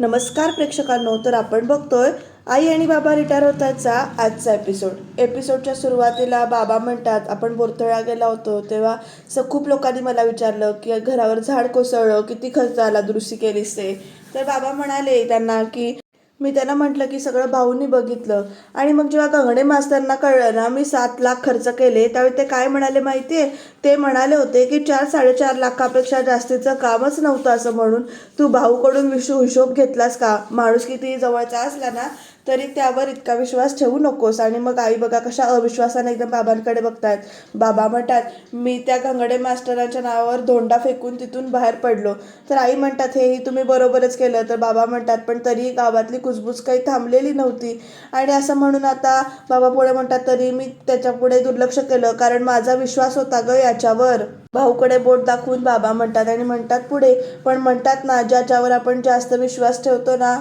नमस्कार प्रेक्षकांनो तर आपण बघतोय आई आणि बाबा रिटायर होताचा आजचा एपिसोड एपिसोडच्या सुरुवातीला बाबा म्हणतात आपण बोरतळा गेला होतो तेव्हा असं खूप लोकांनी मला विचारलं की घरावर झाड कोसळलं किती खर्च आला दुरुस्ती केलीस ते? तर बाबा म्हणाले त्यांना की मी त्यांना म्हटलं की सगळं भाऊनी बघितलं. आणि मग जेव्हा गंगणे मास्तरना कळलं ना मी सात लाख खर्च केले. त्यावेळी ते काय म्हणाले माहिती आहे ते म्हणाले होते की चार साडेचार लाखापेक्षा जास्तीचं कामच नव्हतं असं म्हणून. तू भाऊकडून विशो हिशोब घेतलास का? माणूस किती जवळचा असला ना तरी त्यावर इतका विश्वास ठेवू नकोस. आणि मग आई बघा कशा अविश्वासाने एकदम बाबांकडे बघतायत. बाबा म्हणतात मी त्या घंगडे मास्टरांच्या नावावर धोंडा फेकून तिथून बाहेर पडलो. तर आई म्हणतात हेही तुम्ही बरोबरच केलं. तर बाबा म्हणतात पण तरी गावातली कुजबूज काही थांबलेली नव्हती. आणि असं म्हणून आता बाबा पुढे म्हणतात तरी मी त्याच्यापुढे दुर्लक्ष केलं कारण माझा विश्वास होता ग याच्यावर. भाऊकडे बोट दाखवून बाबा म्हणतात आणि म्हणतात पुढे पण म्हणतात ना ज्याच्यावर आपण जास्त विश्वास ठेवतो ना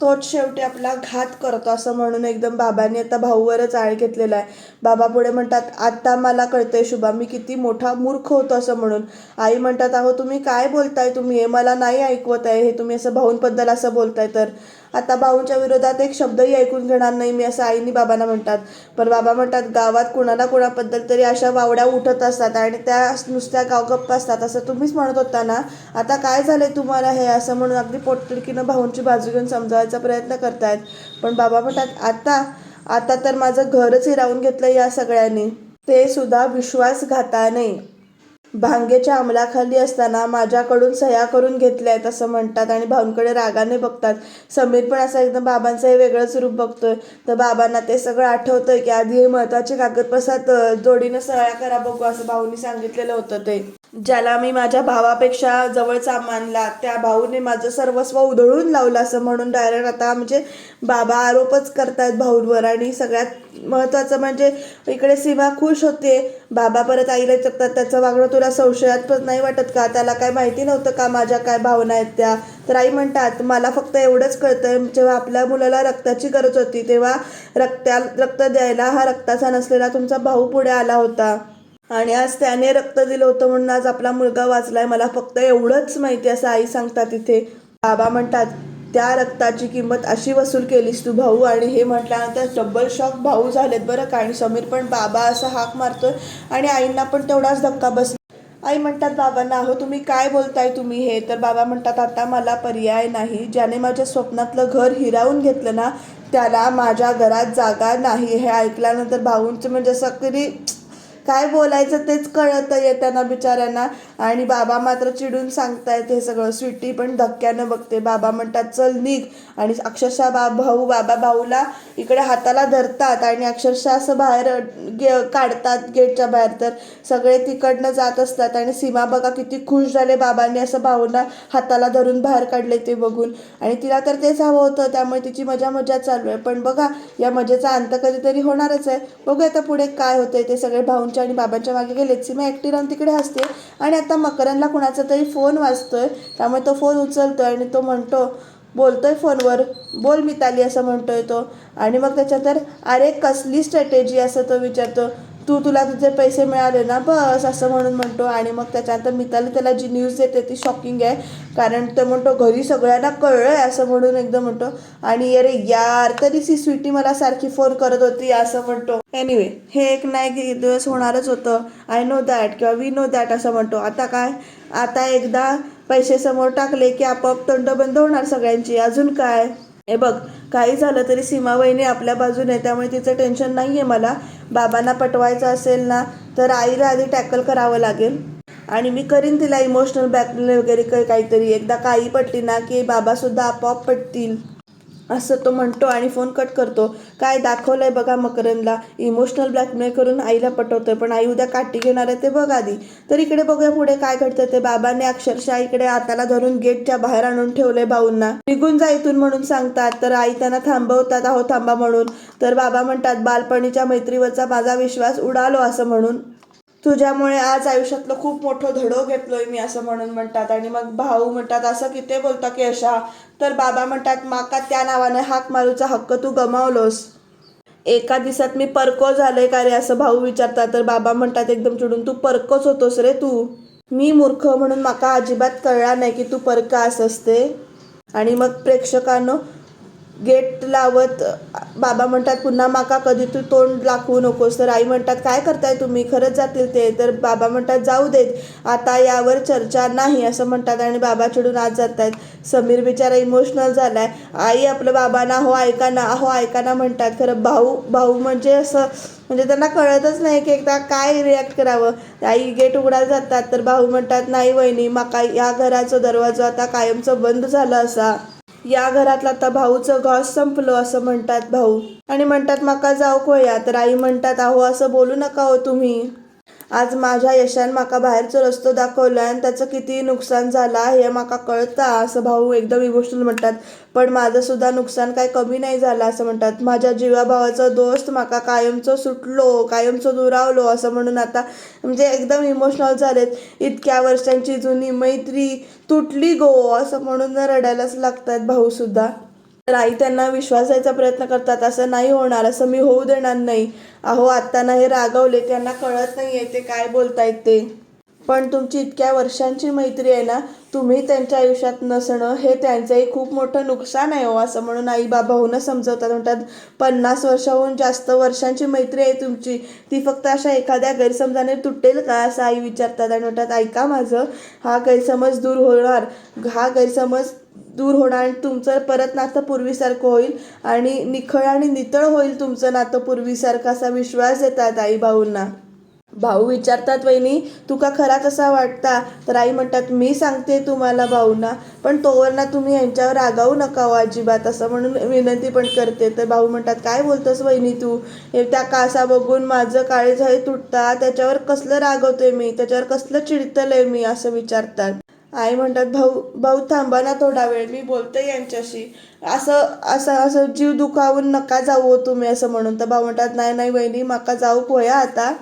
तोच शेवटी आपला घात करतो. असं म्हणून एकदम बाबांनी आता भाऊवरच आळ घेतलेला आहे. बाबा पुढे म्हणतात आता मला कळतंय शुभा मी किती मोठा मूर्ख होतो असं म्हणून. आई म्हणतात अहो तुम्ही काय बोलताय तुम्ही? हे मला नाही ऐकवत आहे. हे तुम्ही असं भाऊंबद्दल असं बोलताय तर. आता भाऊंच्या विरोधात एक शब्दही ऐकून घेणार नाही मी असं आईनी बाबांना म्हणतात. पण बाबा म्हणतात गावात कुणाला कुणाबद्दल तरी अशा वावड्या उठत असतात आणि त्या नुसत्या गावगप्प असतात असं तुम्हीच म्हणत होता ना? आता काय झालंय तुम्हाला हे? असं म्हणून अगदी पोटतिडकीनं भाऊंची बाजू घेऊन समजावायचा प्रयत्न करतायत. पण बाबा म्हणतात आता आता तर माझं घरच हिरावून घेतलं या सगळ्यांनी. ते सुद्धा विश्वासघाताने भांगेच्या अंमलाखाली असताना माझ्याकडून सह्या करून घेतल्या आहेत असं म्हणतात आणि भाऊंकडे रागाने बघतात. समीर पण असं एकदम बाबांचं हे वेगळंच रूप बघतोय. तर बाबांना ते सगळं आठवतंय की आधी हे महत्त्वाचे कागदपत्रात जोडीनं सह्या करा बघू असं भाऊनी सांगितलेलं होतं ते. ज्याला मी माझ्या भावापेक्षा जवळचा मानला त्या भाऊने माझं सर्वस्व उधळून लावलं असं म्हणून डायरेक्ट आता म्हणजे बाबा आरोपच करतायत भाऊंवर आणि सगळ्यात महत्त्वाचं म्हणजे इकडे सीमा खुश होते. बाबा परत आईला चकतात त्याचं वागणं तुला संशयात पण नाही वाटत का? त्याला काय माहिती नव्हतं का माझ्या काय भावना आहेत त्या? तर आई म्हणतात मला फक्त एवढंच कळतं जेव्हा आपल्या मुलाला रक्ताची गरज होती तेव्हा रक्त्या रक्त द्यायला हा रक्ताचा नसलेला तुमचा भाऊ पुढे आला होता. आणि आज त्याने रक्त दिलं होतं म्हणून आज आपला मुलगा वाचलाय. मला फक्त एवढंच माहिती असं आई सांगतात तिथे बाबा म्हणतात त्या रक्ताची किंमत अशी वसूल केलीस तू भाऊ. आणि हे म्हटल्यानंतर डबल शॉक भाऊ झालेत बरं का. आणि समीर पण बाबा असं हाक मारतोय. आणि आईंना पण तेवढाच धक्का बस आई म्हणतात बाबांना अहो तुम्ही काय बोलताय तुम्ही हे? तर बाबा म्हणतात आता मला पर्याय नाही. ज्याने माझ्या स्वप्नातलं घर हिरावून घेतलं ना त्याला माझ्या घरात जागा नाही. हे ऐकल्यानंतर भाऊंचं म्हणजे असं कधी काय बोलायचं तेच कळत त्यांना बिचाऱ्यांना. आणि बाबा मात्र चिडून सांगतायत हे सगळं. स्वीटी पण धक्क्यानं बघते. बाबा म्हणतात चल निघ. आणि अक्षरशः बा भाऊ बाबा भाऊला इकडे हाताला धरतात आणि अक्षरशः असं बाहेर गे काढतात गेटच्या बाहेर. तर सगळे तिकडनं जात असतात आणि सीमा बघा किती खुश झाले बाबांनी असं भाऊला हाताला धरून बाहेर काढले ते बघून. आणि तिला तर तेच हवं होतं. त्यामुळे तिची मजा मजा चालू आहे. पण बघा या मजेचा अंत कधीतरी होणारच आहे. बघूया आता पुढे काय होतंय ते सगळे भाऊंच्या आणि बाबांच्या मागे गेलेत सीमा एकटी राहून तिकडे असते आणि आता मकरांना कुणाचा तरी फोन वाजतोय. त्यामुळे तो फोन उचलतोय आणि तो म्हणतो बोलतोय फोनवर. बोल मिताली असं म्हणतोय तो. आणि मग त्याच्यात तर अरे कसली स्ट्रॅटेजी असं तो विचारतो. तू तुला तुझे पैसे मिळाले ना बस असं म्हणून म्हणतो. आणि मग त्याच्यानंतर मिताली त्याला जी न्यूज देते ती शॉकिंग आहे. कारण तो म्हणतो घरी सगळ्यांना कळलं आहे असं म्हणून एकदम म्हणतो. आणि अरे यार तरी सी स्वीटी मला सारखी फोन करत होती असं म्हणतो. एनिवे हे एक नाही दिवस होणारच होतं. आय नो दॅट किंवा वी नो दॅट असं म्हणतो. आता काय? आता एकदा पैसे समोर टाकले की आपोआप तोंड बंद होणार सगळ्यांची. अजून काय? हे बघ काही झालं तरी सीमा वहिनी आपल्या बाजूने त्यामुळे तिचं टेन्शन नाही आहे मला. बाबांना पटवायचं असेल ना तर आईला आधी टॅकल करावं लागेल. आणि मी करीन तिला इमोशनल ब्लॅकमेल वगैरे काहीतरी एकदा काही पटली ना की बाबासुद्धा आपोआप पटतील. असं तो म्हणतो आणि फोन कट करतो. काय दाखवलंय बघा मकरंदला. इमोशनल ब्लॅकमेल करून आईला पटवतोय पण आई उद्या काठी घेणार आहे ते बघ आधी. तर इकडे बघूया पुढे काय घडतं ते. बाबांनी अक्षरशः इकडे आताला धरून गेटच्या बाहेर आणून ठेवलंय भाऊंना निघून जा इथून म्हणून सांगतात तर आई त्यांना थांबवतात अहो थांबा म्हणून. तर बाबा म्हणतात बालपणीच्या मैत्रीवरचा माझा विश्वास उडालो असं म्हणून. तुझ्यामुळे आज आयुष्यातलं खूप मोठं धडो घेतलोय मी असं म्हणून म्हणतात. आणि मग भाऊ म्हणतात असं किती बोलता की अशा तर बाबा म्हणतात माका त्या नावाने हाक मारूचा हक्क तू गमावलोस. एका दिवसात मी परको झालोय का रे? असं भाऊ विचारतात. तर बाबा म्हणतात एकदम चिडून तू परकोच होतोस रे तू. मी मूर्ख म्हणून माका अजिबात कळला नाही की तू परका असते. आणि मग प्रेक्षकांनो गेट लावत बाबा म्हणतात पुन्हा माका कधी तू तोंड दाखवू नकोस. तर आई म्हणतात काय करताय तुम्ही? खरंच जातील ते. तर बाबा म्हणतात जाऊ देत आता यावर चर्चा नाही असं म्हणतात आणि बाबा चिडून आत जात आहेत समीर बिचारा इमोशनल झालाय. आई आपलं बाबांना हो ऐका ना हो ऐका ना म्हणतात. खरं भाऊ भाऊ म्हणजे असं म्हणजे त्यांना कळतच नाही की एकदा काय रिॲक्ट करावं. आई गेट उघडायला जातात तर भाऊ म्हणतात नाही वहिनी माका या घराचा दरवाजा आता कायमचं बंद झालं असा. या घरातला आता भाऊचं घॉस संपलं असं म्हणतात भाऊ. आणि म्हणतात माका जाऊ खोया तर आई म्हणतात अहो असं बोलू नका हो तुम्ही. आज माझ्या यशान माका बाहेरचं रस्तो दाखवला आणि त्याचं किती नुकसान झाला हे माका कळता असं भाऊ एकदम इमोशनल म्हणतात. पण माझं सुद्धा नुकसान काय कमी नाही झालं असं म्हणतात. माझ्या जीवाभावाचा दोस्त माका कायमचं सुटलो कायमचं दुरावलो असं म्हणून आता म्हणजे एकदम इमोशनल झालेत. इतक्या वर्षांची जुनी मैत्री तुटली गो असं म्हणून रडायलाच लागतात भाऊ सुद्धा. तर आई त्यांना विश्वासायचा प्रयत्न करतात असं नाही होणार असं मी होऊ देणार नाही. अहो आत्ताना हे रागवले त्यांना कळत नाहीये ते काय बोलतायत ते. पण तुमची इतक्या वर्षांची मैत्री आहे ना तुम्ही त्यांच्या आयुष्यात नसणं हे त्यांचंही खूप मोठं नुकसान आहे हो असं म्हणून आई बाबा होणं समजवतात. म्हणतात पन्नास वर्षाहून जास्त वर्षांची मैत्री आहे तुमची ती फक्त अशा एखाद्या गैरसमजाने तुटेल का असं आई विचारतात. आणि म्हणतात ऐका माझं हा गैरसमज दूर होणार. हा गैरसमज दूर होणार आणि तुमचं परत नातं पूर्वीसारखं होईल आणि निखळ आणि नितळ होईल तुमचं नातं पूर्वीसारखं असा विश्वास देतात आई भाऊंना भाऊ विचारतात वहिनी तुका खरा कसा वाटता? तर आई म्हणतात मी सांगते तुम्हाला भाऊना पण तोवर ना तुम्ही यांच्यावर रागावू नका हो अजिबात असं म्हणून विनंती पण करते. तर भाऊ म्हणतात काय बोलतोस वहिनी तू? हे त्या कासा बघून माझं काळे झाळे तुटता त्याच्यावर कसलं रागवतोय मी? त्याच्यावर कसलं चिडतलंय मी? असं विचारतात. आई म्हणतात भाऊ भाऊ थांबा ना थोडा वेळ मी बोलते यांच्याशी. असं असं असं जीव दुखावून नका जाऊ हो तुम्ही असं म्हणून. तर भाऊ म्हणतात नाही नाही वहिनी माका जाऊ पोया आता.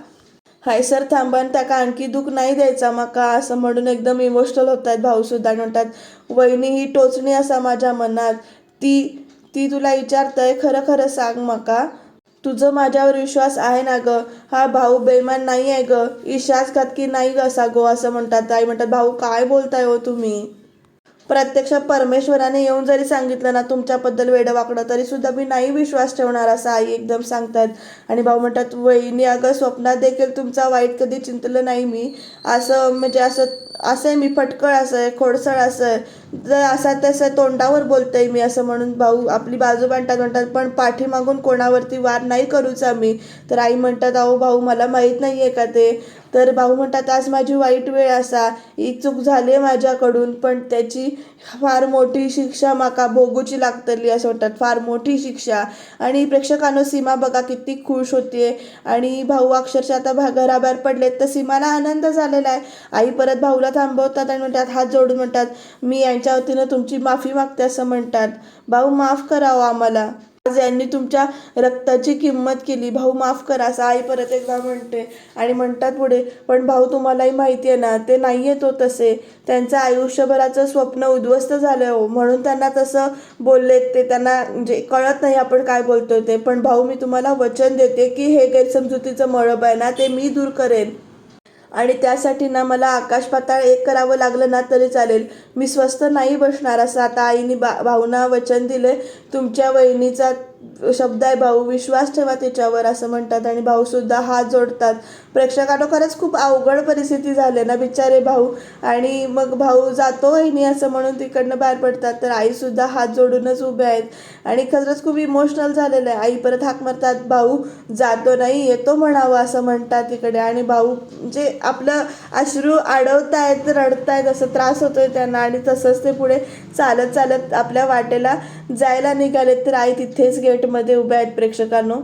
हाय सर थांबा आणि त्याका आणखी दुःख नाही द्यायचा माका असं म्हणून एकदम इमोशनल होत आहेत भाऊ सुद्धा. म्हणतात वहिनी ही टोचणी असा माझ्या मनात ती ती तुला विचारतंय खरं खरं सांग माका. तुझं माझ्यावर विश्वास आहे ना ग? हा भाऊ बेमान नाही आहे ग? विश्वासघातकी नाही ग असा गो असं म्हणतात. आई म्हणतात भाऊ काय बोलताय हो तुम्ही? प्रत्यक्ष परमेश्वराने येऊन जरी सांगितलं ना तुमच्याबद्दल वेडं वाकडं तरी सुद्धा मी नाही विश्वास ठेवणार असं आई एकदम सांगतात. आणि भाऊ म्हणतात वहिनी अगं स्वप्नात देखील तुमचा वाईट कधी चिंतलं नाही मी. असं म्हणजे असं असं आहे मी फटकळ असं आहे खोडसळ असं आहे जर असा तसं तोंडावर बोलतोय मी असं म्हणून भाऊ आपली बाजू मांडतात म्हणतात पण पाठीमागून कोणावरती वार नाही करूच आम्ही. तर आई म्हणतात अहो भाऊ मला माहीत नाही आहे का ते? तर भाऊ म्हणतात आज माझी वाईट वेळ असा. ही चूक झाली आहे माझ्याकडून पण त्याची फार मोठी शिक्षा माका भोगूची लागतली असं म्हणतात. फार मोठी शिक्षा. आणि प्रेक्षकांनो सीमा बघा किती खुश होतीये. आणि भाऊ अक्षरशः आता भा घराबाहेर पडलेत तर सीमाला आनंद झालेला आहे. आई परत भाऊला थांबवतात आणि म्हणतात हात जोडून म्हणतात मी यांच्या वतीनं तुमची माफी मागते असं म्हणतात. भाऊ माफ करावं आम्हाला. आज यांनी तुमच्या रक्ताची किंमत केली. भाऊ माफ करा असं आई परत एकदा म्हणते आणि म्हणतात पुढे पण भाऊ तुम्हालाही माहिती आहे ना ते नाही तो तसे. त्यांचं आयुष्यभराचं स्वप्न उद्ध्वस्त झालं हो. म्हणून त्यांना तसं बोललेत ते. त्यांना म्हणजे कळत नाही आपण काय बोलतोय ते. पण भाऊ मी तुम्हाला वचन देते की हे गैरसमजुतीचं मळब आहे ना ते मी दूर करेन. आणि त्यासाठी ना मला आकाश पाताळ एक करावं लागलं ना तरी चालेल. मी स्वस्त नाही बसणार असं आता आईने बा भाऊना वचन दिले तुमच्या वहिनीचा शब्द आहे भाऊ विश्वास ठेवा त्याच्यावर असं म्हणतात आणि भाऊ सुद्धा हात जोडतात. प्रेक्षकांना खरंच खूप अवघड परिस्थिती झाली ना बिचारे भाऊ. आणि मग भाऊ जातो वहिनी असं म्हणून तिकडनं बाहेर पडतात तर आई सुद्धा हात जोडूनच उभे आहेत. आणि खरंच खूप इमोशनल झालेलं आहे. आई परत हाक मारतात भाऊ जातो नाही येतो म्हणावं असं म्हणतात तिकडे. आणि भाऊ जे आपलं अश्रू अडवतायत रडतायत असं त्रास होतोय त्यांना. आणि तसंच ते पुढे चालत चालत आपल्या वाटेला जायला निघालेत तर आई तिथेच गेटमध्ये उभ्या आहेत प्रेक्षकांनो.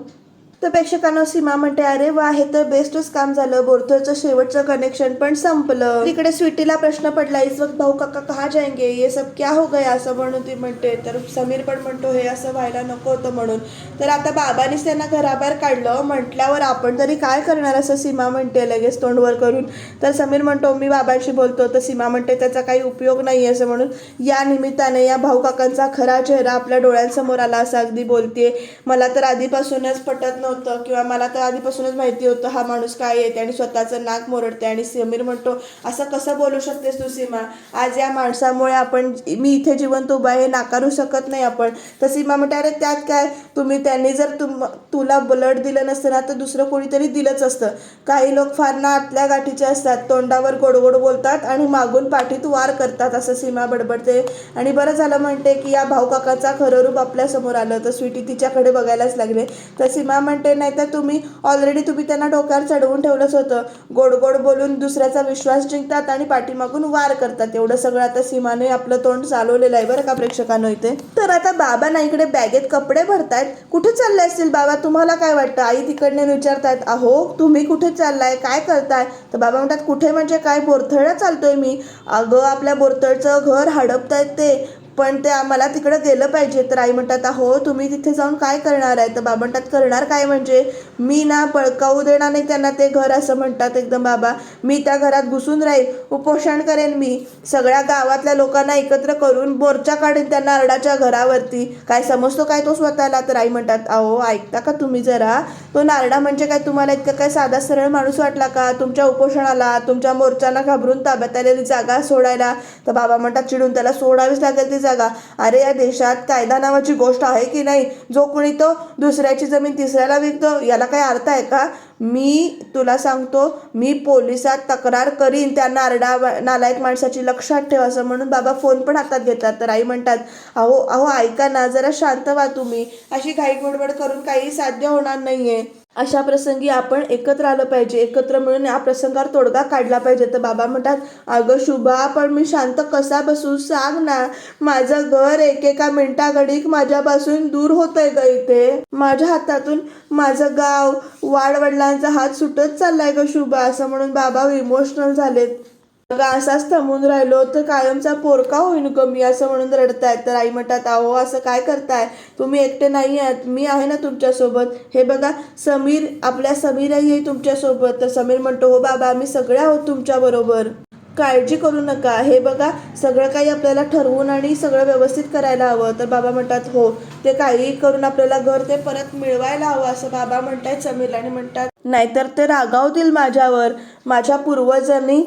तर प्रेक्षकांना सीमा म्हणते अरे वा हे तर बेस्टच काम झालं. बोरथरचं शेवटचं कनेक्शन पण संपलं. तिकडे स्वीटीला प्रश्न पडला इस वक्त भाऊ काका कहा जाएंगे? ये सब क्या हो गया? असं म्हणून ती म्हणते. तर समीर पण म्हणतो हे असं व्हायला नको होतं म्हणून. तर आता बाबानीच त्यांना घराबाहेर काढलं. म्हटल्यावर आपण तरी काय करणार? असं सीमा म्हणते लगेच तोंडवर करून. तर समीर म्हणतो मी बाबांशी बोलतो. तर सीमा म्हणते त्याचा काही उपयोग नाही असं म्हणून या निमित्ताने या भाऊ काकांचा खरा चेहरा आपल्या डोळ्यांसमोर आला असं अगदी बोलते मला तर आधीपासूनच पटत नव्हतं नव्हतं किंवा मला तर आधीपासूनच माहिती होतं हा माणूस काय येते आणि स्वतःचं नाक मोरडते आणि समीर म्हणतो असं कसं बोलू शकतेस तू सीमा? आज या माणसामुळे आपण मी इथे जिवंत उभा आहे हे नाकारू शकत नाही आपण. तर सीमा म्हणते अरे त्यात काय? तुम्ही त्यांनी जर तुम तुला ब्लड दिलं नसतं ना तर दुसरं कोणीतरी दिलंच असतं. काही लोक फार ना आतल्या गाठीचे असतात तोंडावर गोड गोड बोलतात आणि मागून पाठीत वार करतात असं सीमा बडबडते. आणि बरं झालं म्हणते की या भाऊ काकाचा खरं रूप आपल्यासमोर आलं तर स्वीटी तिच्याकडे बघायलाच लागले. तर सीमा म्हणते नाही तर तुम्ही ऑलरेडी तुम्ही त्यांना डोक्यावर चढवून ठेवलंच होतं. गोड गोड बोलून दुसऱ्याचा विश्वास जिंकतात आणि पाठीमागून वार करतात. एवढं सगळं आता सीमाने आपलं तोंड चालवलेलं आहे बरं का प्रेक्षकांनो इथे. तर आता बाबा ना इकडे बॅगेत कपडे भरतायत. कुठे चालले असतील बाबा? तुम्हाला काय वाटतं? आई तिकडने विचारतायत अहो तुम्ही कुठे चाललाय? काय करताय? तर बाबा म्हणतात कुठे म्हणजे काय? बोरथळला चालतोय मी. अगं आपल्या बोरथळचं घर हडपतायत ते. पण ते आम्हाला तिकडं गेलं पाहिजे. तर आई म्हणतात अहो तुम्ही तिथे जाऊन काय करणार आहे? तर बाबा म्हणतात करणार काय म्हणजे मी ना पळकावू देणार नाही त्यांना ते घर असं म्हणतात एकदम बाबा. मी त्या घरात घुसून राहील उपोषण करेन मी. सगळ्या गावातल्या लोकांना एकत्र करून मोर्चा काढेन त्या नारडाच्या घरावरती. काय समजतो काय तो स्वतःला? तर आई म्हणतात अहो ऐकता का तुम्ही जरा? तो नारडा म्हणजे काय? तुम्हाला इतका काय साधा सरळ माणूस वाटला का? तुमच्या उपोषणाला तुमच्या मोर्चांना घाबरून ताब्यात आलेली जागा सोडायला? तर बाबा म्हणतात चिडून त्याला सोडावीच लागेल ती जागा. अरे या देशात कायदा नावाची गोष्ट आहे की नाही? जो कोणी तो दुसऱ्याची जमीन तिसऱ्याला विकतो याला काही अर्थ आहे का? मी तुला सांगतो मी पोलिसात तक्रार करीन त्या नारडा नालायक माणसाची लक्षात ठेव असं म्हणून बाबा फोन पण हातात घेतात. तर आई म्हणतात अहो अहो ऐका ना जरा शांत व्हा तुम्ही. अशी घाई गडबड करून काही साध्य होणार नाहीये. अशा प्रसंगी आपण एकत्र आलं पाहिजे. एकत्र मिळून या प्रसंगावर तोडगा काढला पाहिजे. तर बाबा म्हणतात अगं शुभा पण मी शांत कसा बसू सांग ना? माझं घर एकेका मिनिटा घडीक माझ्यापासून दूर होतंय ग इथे. माझ्या हातातून माझं गाव वाडवडिलांचा हात सुटत चाललाय ग शुभा असं म्हणून बाबा इमोशनल झालेत. अगं असाच थांबून राहिलो तर कायमचा पोरका होईन कमी असं म्हणून रडतायत तर आई म्हणतात अहो असं काय करताय? तुम्ही एकटे नाही आहात. मी आहे ना तुमच्यासोबत. हे बघा समीर आपल्या समीरही आहे तुमच्यासोबत. तर समीर म्हणतो हो बाबा आम्ही सगळे आहोत तुमच्याबरोबर काळजी करू नका. हे बघा सगळं काही आपल्याला ठरवून आणि सगळं व्यवस्थित करायला हवं. तर बाबा म्हणतात हो ते काही करून आपल्याला घर ते परत मिळवायला हवं. असं बाबा म्हणतायत समीरला आणि म्हणतात नाहीतर ते रागावतील माझ्यावर. माझ्या पूर्वजांनी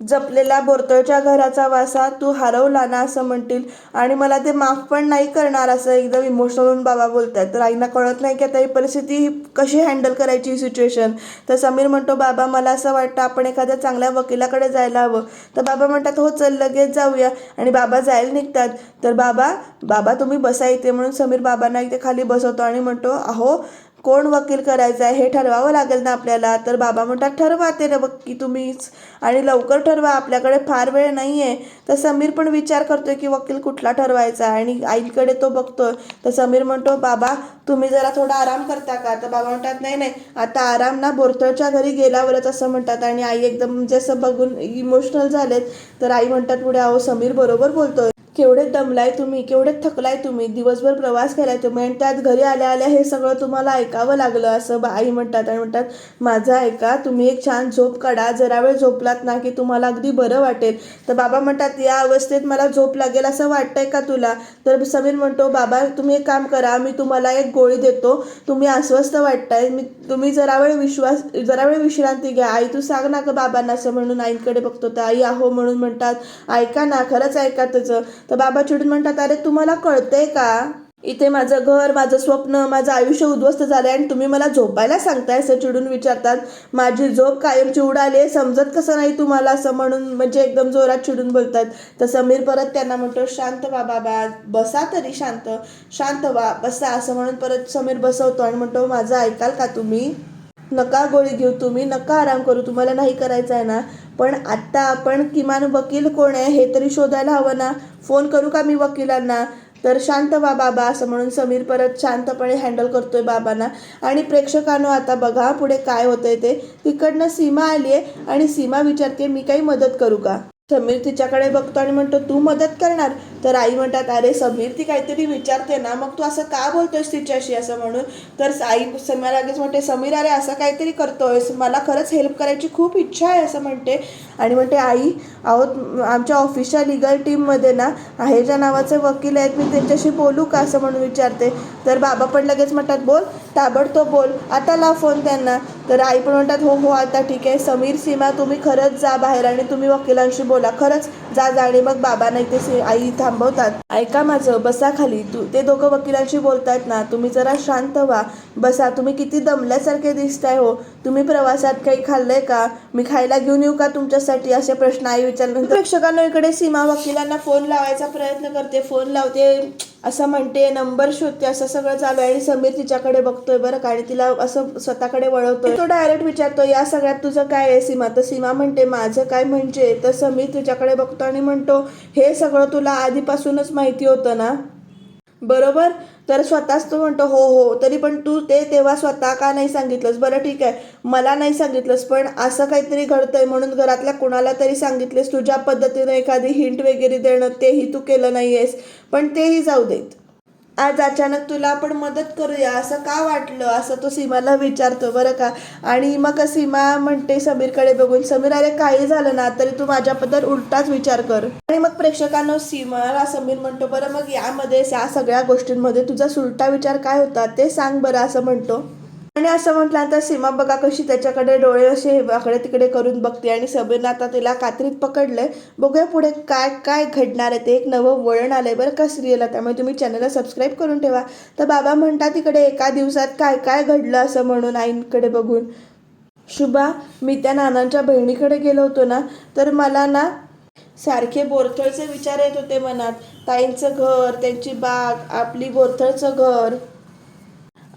जपलेला बोरतळच्या घराचा वासा तू हरवला ना असं म्हणतील. आणि मला ते माफ पण नाही करणार असं एकदम इमोशनल होऊन बाबा बोलतात. तर आईना कळत नाही की आता ही परिस्थिती ही कशी हँडल करायची ही सिच्युएशन तर समीर म्हणतो बाबा मला असं वाटतं आपण एखाद्या चांगल्या वकिलाकडे जायला हवं. तर बाबा म्हणतात हो चल लगेच जाऊया. आणि बाबा जायला निघतात. तर बाबा बाबा तुम्ही बसा इथे म्हणून समीर बाबांना इथे खाली बसवतो आणि म्हणतो अहो कोण वकील करायचं आहे हे ठरवावं लागेल ना आपल्याला? तर बाबा म्हणतात ठरवा ते ना की तुम्हीच. आणि लवकर ठरवा आपल्याकडे फार वेळ नाही आहे तर समीर पण विचार करतोय की वकील कुठला ठरवायचा आणि आईकडे तो बघतोय. तर समीर म्हणतो बाबा तुम्ही जरा थोडा आराम करता का? तर बाबा म्हणतात नाही नाही. आता आराम ना भोरतळच्या घरी गेल्यावरच असं म्हणतात. आणि आई एकदम म्हणजे असं बघून इमोशनल झालेत. तर आई म्हणतात पुढे अहो समीर बरोबर बोलतोय. केवढे दमलाय तुम्ही केवढे थकलाय तुम्ही दिवसभर प्रवास केलाय तुम्ही आणि त्यात घरी आल्या आल्या हे सगळं तुम्हाला ऐकावं लागलं असं बा- आई म्हणतात आणि म्हणतात माझं ऐका तुम्ही एक छान झोप काढा जरा वेळ झोपलात ना की तुम्हाला अगदी बरं वाटेल. तर बाबा म्हणतात या अवस्थेत मला झोप लागेल असं वाटतंय का तुला? तर समीर म्हणतो बाबा तुम्ही एक काम करा मी तुम्हाला एक गोळी देतो तुम्ही अस्वस्थ वाटताय मी तुम्ही जरा वेळ विश्वास जरा वेळ विश्रांती घ्या आई तू सांग ना का बाबांना असं म्हणून आईकडे बघतो तर आई आहो म्हणून म्हणतात ऐका ना खरंच ऐका त्याचं तर बाबा चिडून म्हणतात अरे तुम्हाला कळतंय का? इथे माझं घर माझं स्वप्न माझं आयुष्य उद्ध्वस्त झालंय आणि तुम्ही मला झोपायला सांगताय असं चिडून विचारतात. माझी झोप कायमची उडाली आहे समजत कसं नाही तुम्हाला असं म्हणून म्हणजे एकदम जोरात चिडून बोलतात. तर समीर परत त्यांना म्हणतो शांत बा बाबा बसा तरी शांत शांत बा बसा असं म्हणून परत समीर बसवतो आणि म्हणतो माझं ऐकाल का तुम्ही? नका गोळी घेऊ तुम्ही नका आराम करू तुम्हाला नाही करायचं आहे ना? पण आत्ता आपण किमान वकील कोण आहे हे तरी शोधायला हवं ना? फोन करू का मी वकिलांना? तर शांत वा बाबा असं म्हणून समीर परत शांतपणे हँडल करतोय बाबांना. आणि प्रेक्षकांनो आता बघा पुढे काय होतंय ते. तिकडनं सीमा आली आहे आणि सीमा विचारते मी काही मदत करू का? समीर तिच्याकडे बघतो आणि म्हणतो तू मदत करणार? तर आई म्हणतात अरे समीर ती काहीतरी विचारते ना मग तू असं का बोलतोयस तिच्याशी? असं म्हणून तर आई समीर लगेच म्हणते समीर अरे असं काहीतरी करतोयस मला खरंच हेल्प करायची खूप इच्छा आहे असं म्हणते. आणि म्हणते आई आहोत आमच्या ऑफिसच्या लिगल टीममध्ये ना आहेरच्या नावाचे वकील आहेत मी त्यांच्याशी बोलू का? असं म्हणून विचारते. तर बाबा पण लगेच म्हणतात बोल ताबडतोब बोल. आता लाव फोन त्यांना. तर आई पण म्हणतात हो हो आता ठीक आहे. समीर सीमा तुम्ही खरंच जा बाहेर आणि तुम्ही वकिलांशी बोला. खरंच जा जा आणि मग बाबा नाही ते आई थांबवतात. ऐका माझं बसा खाली. तू ते दोघं वकिलांशी बोलतायत ना तुम्ही जरा शांत व्हा. बसा तुम्ही किती दमल्यासारखे दिसताय हो. तुम्ही प्रवासात काही खाल्लंय का? मी खायला घेऊन येऊ का तुमच्यासाठी? असे प्रश्न आई विचारल्यानंतर प्रेक्षकांना इकडे सीमा वकिलांना फोन लावायचा प्रयत्न करते. फोन लावते. असं म्हणते नंबर शोधते असं सगळं चालू आहे आणि समीर तिच्याकडे बघतोय बरं का आणि तिला असं स्वतःकडे वळवतोय. तो डायरेक्ट विचारतो या सगळ्यात तुझं काय आहे सीमा? तर सीमा म्हणते माझं काय म्हणजे? तर समीर तिच्याकडे बघतो आणि म्हणतो हे सगळं तुला आधीपासूनच माहिती होतं ना? बरोबर? तर स्वतःच तो म्हणतो हो हो. तरी पण तू ते तेव्हा स्वतः का नाही सांगितलंस? बरं ठीक आहे. मला नाही सांगितलंस पण असं काहीतरी घडतंय म्हणून घरातल्या कुणाला तरी सांगितलेस तुझ्या पद्धतीनं एखादी हिंट वगैरे देणं तेही तू केलं नाही आहेस पण तेही जाऊ देत. आज अचानक तुला आपण मदत करूया असं का वाटलं? असं तो सीमाला विचारतो बरं का? आणि मग सीमा म्हणते समीरकडे बघून समीर अरे काही झालं ना तरी तू माझ्याबद्दल उलटाच विचार कर. आणि मग प्रेक्षकांना सीमाला समीर म्हणतो बरं मग यामध्ये या सगळ्या गोष्टींमध्ये तुझा सुलटा विचार काय होता ते सांग बरं असं म्हणतो. आणि असं म्हटल्यानंतर सीमा बघा कशी त्याच्याकडे डोळे असे वाकडे तिकडे करून बघते आणि सबीरनं आता तिला कात्रीत पकडलंय. बघूया पुढे काय काय घडणार आहे ते. एक नवं वळण आलंय बरं का सिरियलला त्यामुळे तुम्ही चॅनलला सबस्क्राईब करून ठेवा. तर बाबा म्हणतात तिकडे एका दिवसात काय काय घडलं असं म्हणून आईंकडे बघून. शुभा मी त्या नानांच्या बहिणीकडे गेलो होतो ना तर मला ना सारखे बोरथळचे विचार येत होते मनात. ताईंचं घर त्यांची बाग आपली बोरथळचं घर.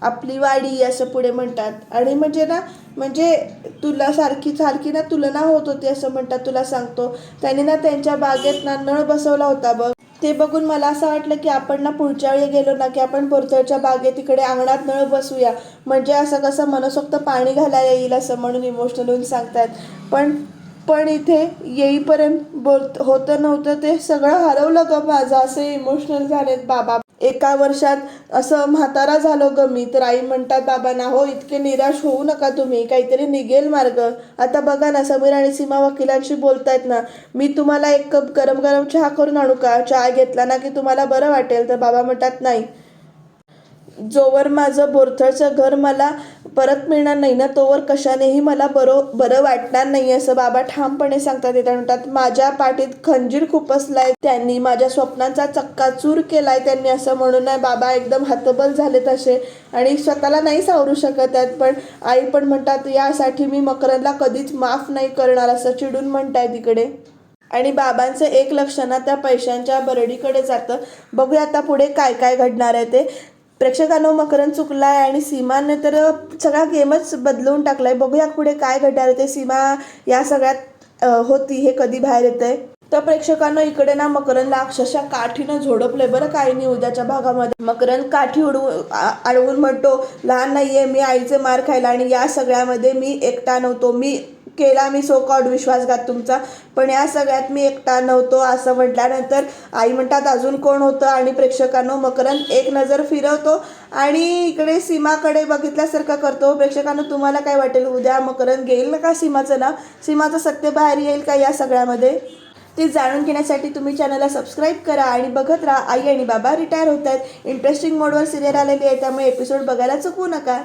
आपली वाडी असं पुढे म्हणतात. आणि म्हणजे ना म्हणजे तुला सारखी सारखी ना तुलना होत होती असं म्हणतात तुला सांगतो. त्यांनी ना त्यांच्या बागेत ना नळ बसवला होता बघ. ते बघून मला असं वाटलं की आपण ना पुढच्या वेळी गेलो ना की आपण बोरतळच्या बागेत तिकडे अंगणात नळ बसूया. म्हणजे असं कसं मनसोक्त पाणी घालायला येईल असं म्हणून इमोशनल होऊन सांगतात. पण पण इथे येईपर्यंत बोल होतं नव्हतं ते सगळं हरवलं ग माझं. असे इमोशनल झालेत बाबा. एका वर्षात असं म्हातारा झालो ग मी. तर आई म्हणतात बाबांना हो इतके निराश होऊ नका तुम्ही. काहीतरी निघेल मार्ग. आता बघा ना समीर आणि सीमा वकिलांशी बोलतायत ना मी तुम्हाला एक कप गरम गरम चहा करून आणू का? चहा घेतला ना की तुम्हाला बरं वाटेल. तर बाबा म्हणतात नाही. जोवर माझं बोरथळचं घर मला परत मिळणार नाही ना तोवर कशानेही मला बरो बरं वाटणार नाही असं बाबा ठामपणे सांगतात ते म्हणतात माझ्या पाठीत खंजीर खुपसलाय त्यांनी माझ्या स्वप्नांचा चक्काचूर केलाय त्यांनी असं म्हणून नाही बाबा एकदम हतबल झाले तसे आणि स्वतःला नाही सावरू शकत आहेत पण आई पण म्हणतात यासाठी मी मकरंदला कधीच माफ नाही करणार असं चिडून म्हणताय तिकडे आणि बाबांचं एक लक्ष ना त्या पैशांच्या बरडीकडे जातं. बघूया आता पुढे काय काय घडणार आहे ते. प्रेक्षकांनो मकरंद चुकलाय आणि सीमाने तर सगळा गेमच बदलवून टाकलाय. बघूया पुढे काय घडणार ते सीमा या सगळ्यात होती हे कधी बाहेर येते तर प्रेक्षकांना इकडे ना मकरंदला अक्षरशः काठीनं झोडपले बरं काही नाही उद्याच्या भागामध्ये. मकरंद काठी उडवून अडवून म्हणतो लहान नाहीये मी आईचे मार खायला आणि या सगळ्यामध्ये मी एकटा नव्हतो. मी केला मी सो कॉड विश्वासघात तुमचा. पण या सगळ्यात मी एकटा नव्हतो असं म्हटल्यानंतर आई म्हणतात अजून कोण होतं? आणि प्रेक्षकांनो मकरंद एक नजर फिरवतो आणि इकडे सीमाकडे बघितल्यासारखं करतो. प्रेक्षकांनो तुम्हाला काय वाटेल? उद्या मकरंद घेईल ना का सीमाचं नाव? सीमाचं सत्य बाहेर येईल का या सगळ्यामध्ये? ते जाणून घेण्यासाठी तुम्ही चॅनलला सबस्क्राईब करा आणि बघत राहा. आई आणि बाबा रिटायर होत आहेत इंटरेस्टिंग मोडवर सिरियल आलेली आहे त्यामुळे एपिसोड बघायला चुकवू नका.